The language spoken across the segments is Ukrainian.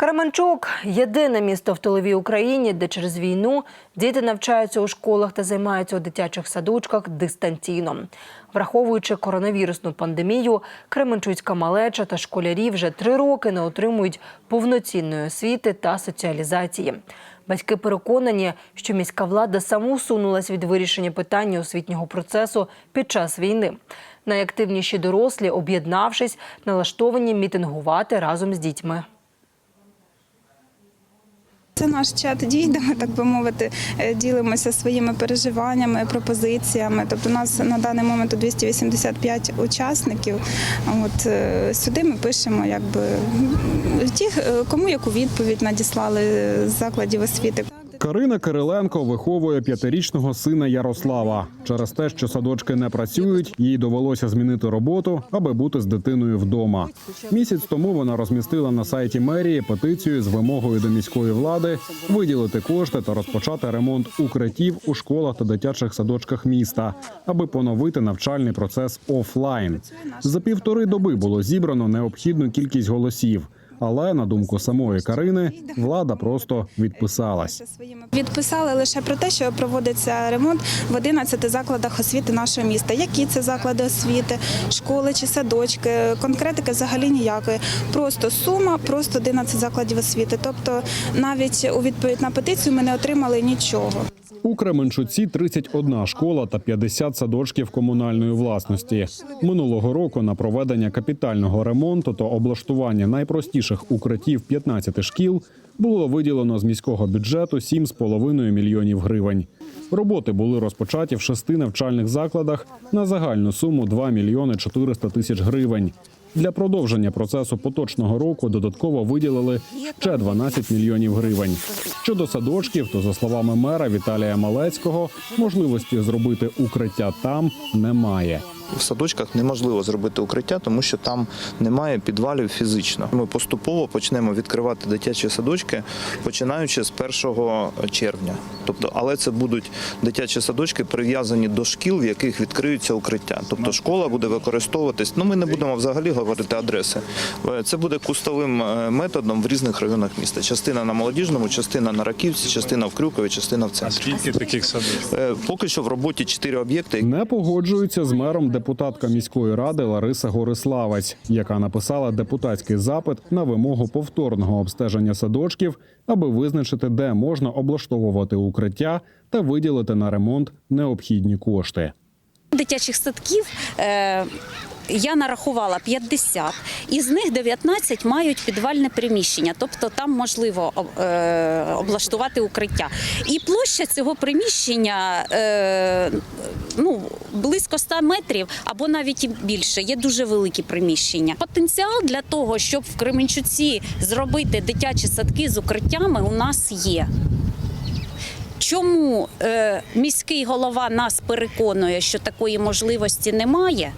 Кременчук єдине місто в тиловій Україні, де через війну діти навчаються у школах та займаються у дитячих садочках дистанційно. Враховуючи коронавірусну пандемію, Кременчуцька малеча та школярі вже три роки не отримують повноцінної освіти та соціалізації. Батьки переконані, що міська влада самоусунулась від вирішення питання освітнього процесу під час війни. Найактивніші дорослі, об'єднавшись, налаштовані мітингувати разом з дітьми. Це наш чат дій, де ми, так би мовити, е, ділимося своїми переживаннями, пропозиціями. Тобто, у нас на даний момент 285 учасників. От е, сюди ми пишемо, якби ті, е, кому яку відповідь надіслали з закладів освіти. Карина Кириленко виховує п'ятирічного сина Ярослава. Через те, що садочки не працюють, їй довелося змінити роботу, аби бути з дитиною вдома. Місяць тому вона розмістила на сайті мерії петицію з вимогою до міської влади виділити кошти та розпочати ремонт укриттів у школах та дитячих садочках міста, аби поновити навчальний процес офлайн. За півтори доби було зібрано необхідну кількість голосів. Але на думку самої Карини, влада просто відписалась. Відписали лише про те, що проводиться ремонт в 11 закладах освіти нашого міста. Які це заклади освіти, школи чи садочки? Конкретики взагалі ніякої. Просто сума, просто 11 закладів освіти. Тобто, навіть у відповідь на петицію ми не отримали нічого. У Кременчуці 31 школа та 50 садочків комунальної власності. Минулого року на проведення капітального ремонту та облаштування найпростіших укриттів 15 шкіл було виділено з міського бюджету 7,5 мільйонів гривень. Роботи були розпочаті в шести навчальних закладах на загальну суму 2 мільйони 400 тисяч гривень. Для продовження процесу поточного року додатково виділили ще 12 мільйонів гривень. Щодо садочків, то за словами мера Віталія Малецького, можливості зробити укриття там немає. В садочках неможливо зробити укриття, тому що там немає підвалів фізично. Ми поступово почнемо відкривати дитячі садочки, починаючи з 1 червня. Тобто, але це будуть дитячі садочки прив'язані до шкіл, в яких відкриються укриття. Тобто школа буде використовуватись. Ну ми не будемо взагалі говорити адреси. Е, Це буде кустовим е, методом в різних районах міста. Частина на молодіжному, частина на Раківці, частина в Крюкові, частина в центрі. Скільки таких садочків? Е, Поки що в роботі чотири об'єкти. Не погоджується з мером депутатка міської ради Лариса Гориславець, яка написала депутатський запит на вимогу повторного обстеження садочків, аби визначити, де можна облаштовувати укриття та виділити на ремонт необхідні кошти. Дитячих садків е, я нарахувала 50, із них 19 мають підвальне приміщення, тобто там можливо е, облаштувати укриття. І площа цього приміщення е, ну, близько 100 метрів або навіть більше. Є дуже великі приміщення. Потенціал для того, щоб в Кременчуці зробити дитячі садки з укриттями, у нас є. Чому е, міський голова нас переконує, що такої можливості немає?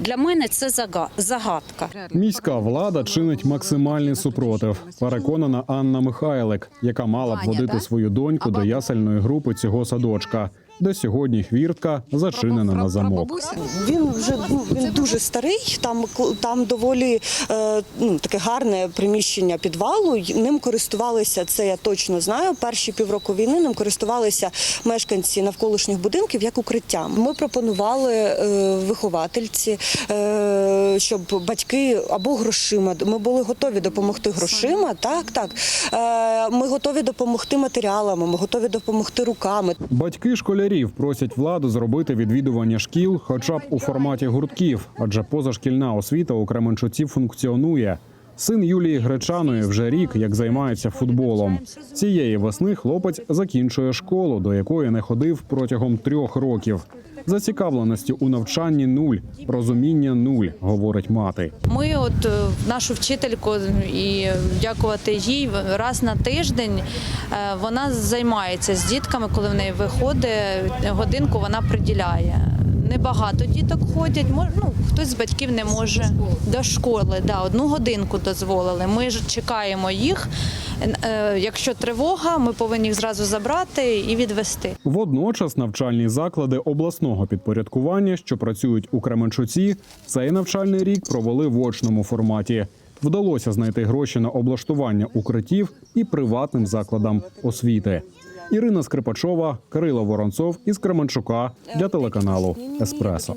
Для мене це зага- загадка. Міська влада чинить максимальний супротив. Переконана Анна Михайлик, яка мала б водити свою доньку до ясельної групи цього садочка, де сьогодні хвіртка зачинена на замок. Він вже ну, він дуже старий. Там там доволі е, ну, таке гарне приміщення підвалу. Ним користувалися це. Я точно знаю. Перші півроку війни ним користувалися мешканці навколишніх будинків як укриттям. Ми пропонували е, виховательці, е, щоб батьки або грошима. Ми були готові допомогти грошима. Так, так. Е, ми готові допомогти матеріалами. Ми готові допомогти руками. Батьки школярів просять владу зробити відвідування шкіл, хоча б у форматі гуртків, адже позашкільна освіта у Кременчуці функціонує. Син Юлії Гречаної вже рік як займається футболом. Цієї весни хлопець закінчує школу, до якої не ходив протягом трьох років. Зацікавленості у навчанні нуль, розуміння нуль, говорить мати. Ми, от е, нашу вчительку, і дякувати їй раз на тиждень е, вона займається з дітками, коли в неї виходить годинку, вона приділяє. Небагато діток ходять. ну, хтось з батьків не може до школи. Да, одну годинку дозволили. Ми ж чекаємо їх. Е, Якщо тривога, ми повинні їх зразу забрати і відвести. Водночас навчальні заклади обласного підпорядкування, що працюють у Кременчуці, цей навчальний рік провели в очному форматі. Вдалося знайти гроші на облаштування укриттів і приватним закладам освіти. Ірина Скрипачова, Кирило Воронцов із Кременчука для телеканалу Еспресо.